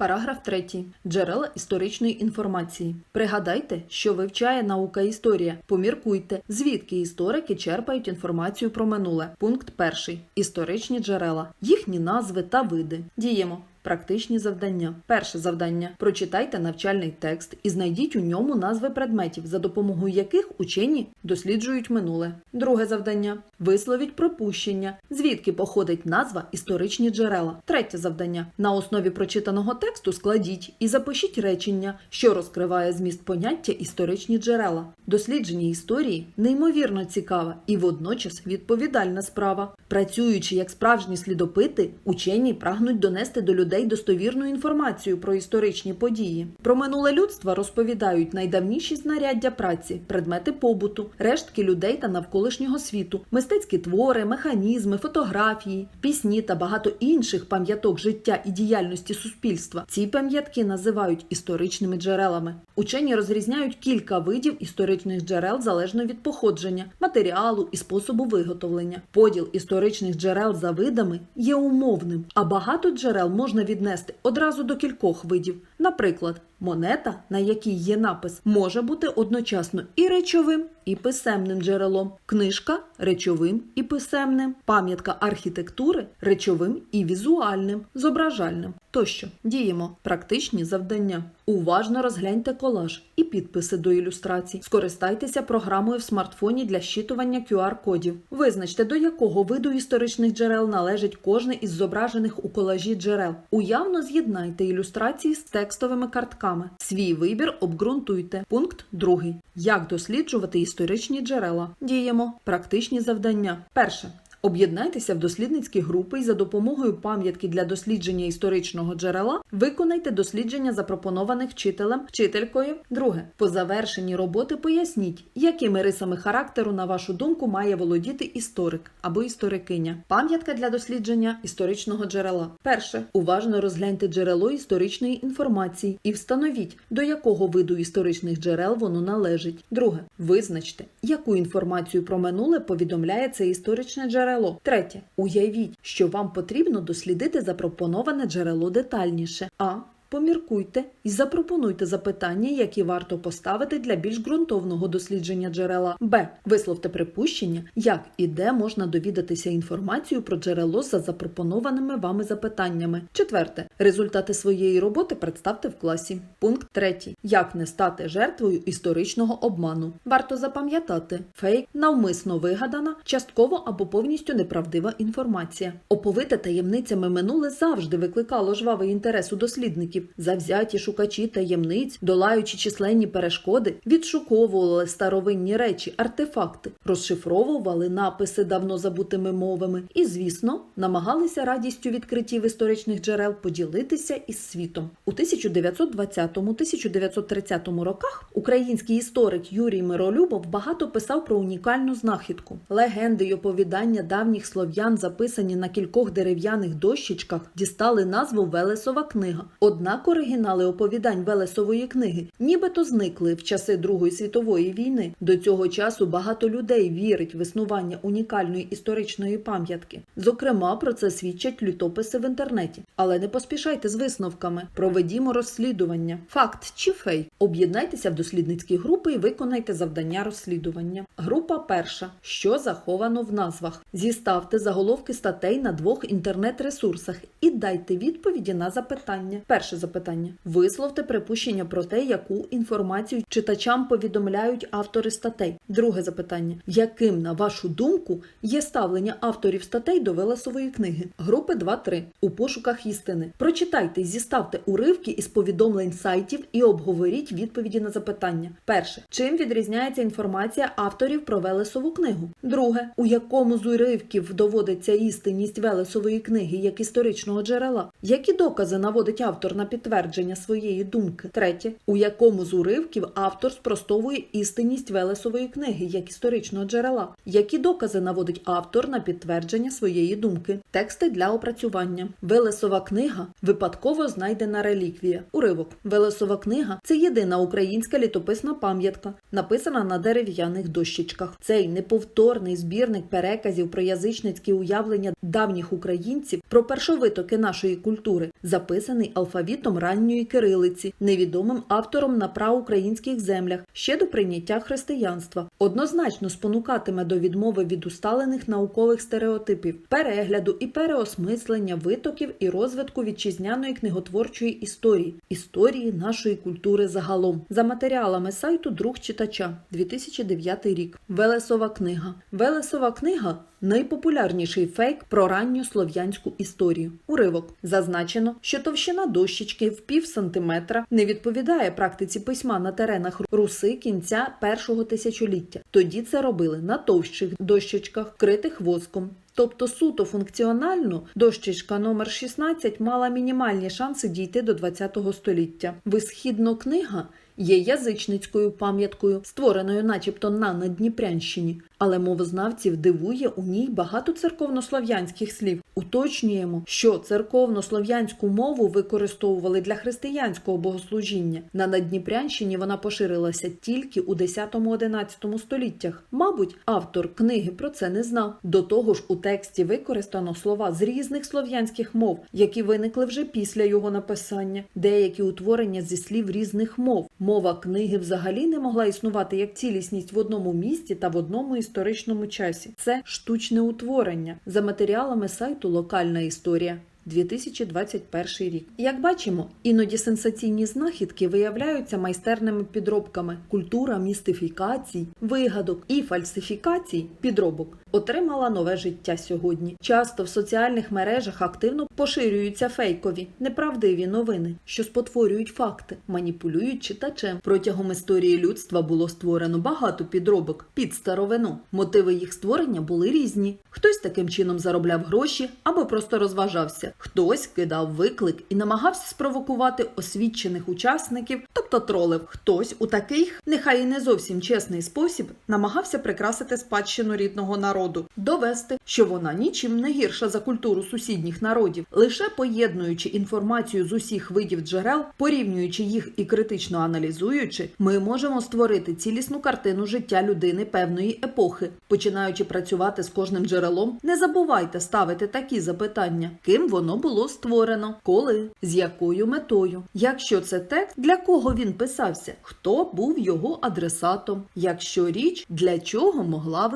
Параграф 3. Джерела історичної інформації. Пригадайте, що вивчає наука історія. Поміркуйте, звідки історики черпають інформацію про минуле. Пункт 1. Історичні джерела. Їхні назви та види. Діємо. Практичні завдання. Перше завдання. Прочитайте навчальний текст і знайдіть у ньому назви предметів, за допомогою яких учені досліджують минуле. Друге завдання. Висловіть припущення, звідки походить назва історичні джерела. Третє завдання. На основі прочитаного тексту складіть і запишіть речення, що розкриває зміст поняття історичні джерела. Дослідження історії неймовірно цікава і водночас відповідальна справа. Працюючи як справжні слідопити, учені прагнуть донести до людей достовірну інформацію про історичні події. Про минуле людство розповідають найдавніші знаряддя праці, предмети побуту, рештки людей та навколишнього світу, мистецькі твори, механізми, фотографії, пісні та багато інших пам'яток життя і діяльності суспільства. Ці пам'ятки називають історичними джерелами. Учені розрізняють кілька видів історичних джерел залежно від походження, матеріалу і способу виготовлення. Поділ історичних джерел за видами є умовним, а багато джерел можна віднести одразу до кількох видів. Наприклад, монета, на якій є напис, може бути одночасно і речовим, і писемним джерелом, книжка речовим і писемним, пам'ятка архітектури речовим і візуальним, зображальним. Тощо діємо практичні завдання. Уважно розгляньте колаж і підписи до ілюстрацій. Скористайтеся програмою в смартфоні для щитування QR-кодів. Визначте, до якого виду історичних джерел належить кожне із зображених у колажі джерел. Уявно з'єднайте ілюстрації з текстовими картками. Свій вибір обґрунтуйте. Пункт 2. Як досліджувати історичні джерела? Діємо практичні завдання. Перше. Об'єднайтеся в дослідницькі групи і за допомогою пам'ятки для дослідження історичного джерела виконайте дослідження, запропонованих вчителем, вчителькою. Друге, по завершенні роботи поясніть, якими рисами характеру, на вашу думку, має володіти історик або історикиня. Пам'ятка для дослідження історичного джерела. Перше, уважно розгляньте джерело історичної інформації і встановіть, до якого виду історичних джерел воно належить. Друге, визначте, яку інформацію про минуле повідомляє це історичне джерело. Третє. Уявіть, що вам потрібно дослідити запропоноване джерело детальніше. А. Поміркуйте і запропонуйте запитання, які варто поставити для більш ґрунтовного дослідження джерела. Б. Висловте припущення, як і де можна довідатися інформацію про джерело за запропонованими вами запитаннями. Четверте. Результати своєї роботи представте в класі. Пункт третій. Як не стати жертвою історичного обману. Варто запам'ятати, фейк навмисно вигадана, частково або повністю неправдива інформація. Оповите таємницями минуле завжди викликало жвавий інтерес у дослідників. Завзяті шукачі таємниць, долаючи численні перешкоди, відшуковували старовинні речі, артефакти, розшифровували написи давно забутими мовами і, звісно, намагалися радістю відкриттів історичних джерел поділитися із світом. У 1920-1930 роках український історик Юрій Миролюбов багато писав про унікальну знахідку. Легенди й оповідання давніх слов'ян, записані на кількох дерев'яних дощечках, дістали назву Велесова книга. Однак оригінали оповідань Велесової книги нібито зникли в часи Другої світової війни. До цього часу багато людей вірить в існування унікальної історичної пам'ятки. Зокрема, про це свідчать літописи в інтернеті. Але не поспішайте з висновками. Проведімо розслідування. Факт чи фейк. Об'єднайтеся в дослідницькі групи і виконайте завдання розслідування. Група перша. Що заховано в назвах? Зіставте заголовки статей на двох інтернет-ресурсах і дайте відповіді на запитання. Перше запитання: висловте припущення про те, яку інформацію читачам повідомляють автори статей. Друге запитання: яким, на вашу думку, є ставлення авторів статей до Велесової книги? Групи 2-3. у пошуках істини. Прочитайте і зіставте уривки із повідомлень сайтів і обговоріть відповіді на запитання. Перше, чим відрізняється інформація авторів про Велесову книгу? Друге, у якому з уривків доводиться істинність Велесової книги як історичного джерела? Які докази наводить автор на підтвердження своєї думки? Третє, у якому з уривків автор спростовує істинність Велесової книги як історичного джерела? Які докази наводить автор на підтвердження своєї думки? Тексти для опрацювання. Велесова книга випадково знайдена реліквія. Уривок. Велесова книга це єдина українська літописна пам'ятка, написана на дерев'яних дощечках. Цей неповторний збірник переказів про язичницькі уявлення давніх українців про першовитоки нашої культури, записаний алфавітом алфавітом ранньої кирилиці, невідомим автором на праукраїнських землях ще до прийняття християнства, однозначно спонукатиме до відмови від усталених наукових стереотипів, перегляду і переосмислення витоків і розвитку вітчизняної книготворчої історії, історії нашої культури загалом. За матеріалами сайту Друг читача 2009 рік. Велесова книга. Велесова книга найпопулярніший фейк про ранню слов'янську історію. Уривок зазначено, що товщина дощечки в пів сантиметра не відповідає практиці письма на теренах Руси кінця першого тисячоліття. Тоді це робили на товщих дощечках, вкритих воском. Тобто суто функціонально дощечка номер 16 мала мінімальні шанси дійти до ХХ століття. Висхідно книга є язичницькою пам'яткою, створеною начебто на Надніпрянщині, але мовознавців дивує у ній багато церковнослов'янських слів. Уточнюємо, що церковнослов'янську мову використовували для християнського богослужіння. На Надніпрянщині вона поширилася тільки у 10-11 століттях. Мабуть, автор книги про це не знав. До того ж, у тексті використано слова з різних слов'янських мов, які виникли вже після його написання, деякі утворення зі слів різних мов. Мова книги взагалі не могла існувати як цілісність в одному місті та в одному історичному часі. Це штучне утворення за матеріалами сайту Локальна історія. 2021 рік. Як бачимо, іноді сенсаційні знахідки виявляються майстерними підробками. Культура містифікацій, вигадок і фальсифікацій підробок отримала нове життя сьогодні. Часто в соціальних мережах активно поширюються фейкові, неправдиві новини, що спотворюють факти, маніпулюють читачем. Протягом історії людства було створено багато підробок під старовину. Мотиви їх створення були різні. Хтось таким чином заробляв гроші або просто розважався. Хтось кидав виклик і намагався спровокувати освічених учасників, тобто тролив. Хтось у такий, нехай і не зовсім чесний спосіб, намагався прикрасити спадщину рідного народу, довести, що вона нічим не гірша за культуру сусідніх народів, лише поєднуючи інформацію з усіх видів джерел, порівнюючи їх і критично аналізуючи, ми можемо створити цілісну картину життя людини певної епохи. Починаючи працювати з кожним джерелом, не забувайте ставити такі запитання: ким воно було створено, коли, з якою метою, якщо це текст, для кого він писався, хто був його адресатом, якщо річ для чого могла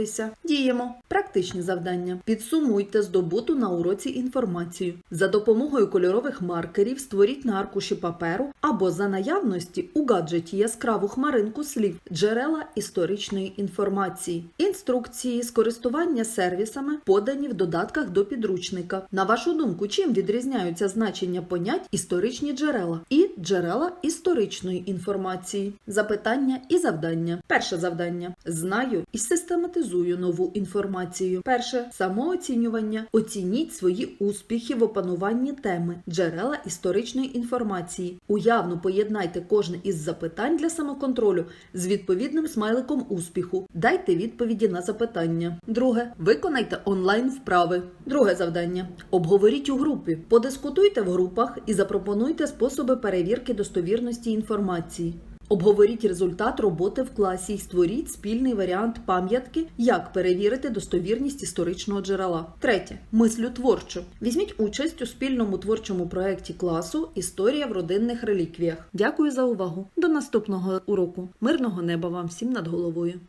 використовуватися. Діємо практичні завдання. Підсумуйте здобуту на уроці інформацію. За допомогою кольорових маркерів створіть на аркуші паперу або за наявності у гаджеті яскраву хмаринку слів, джерела історичної інформації, інструкції з користування сервісами подані в додатках до підручника. На вашу думку, чим відрізняються значення понять історичні джерела і джерела історичної інформації? Запитання і завдання. Перше завдання: знаю і систематизую нову інформацію. Перше самооцінювання. Оцініть свої успіхи в опануванні теми джерела історичної інформації. Уявно поєднайте кожне із запитань для самоконтролю з відповідним смайликом успіху. Дайте відповіді на запитання. Друге, виконайте онлайн вправи. Друге завдання: обговоріть у групі, подискутуйте в групах і запропонуйте способи перевірки достовірності інформації. Обговоріть результат роботи в класі і створіть спільний варіант пам'ятки, як перевірити достовірність історичного джерела. Третє. Мислю творчо. Візьміть участь у спільному творчому проєкті класу Історія в родинних реліквіях. Дякую за увагу. До наступного уроку. Мирного неба вам всім над головою.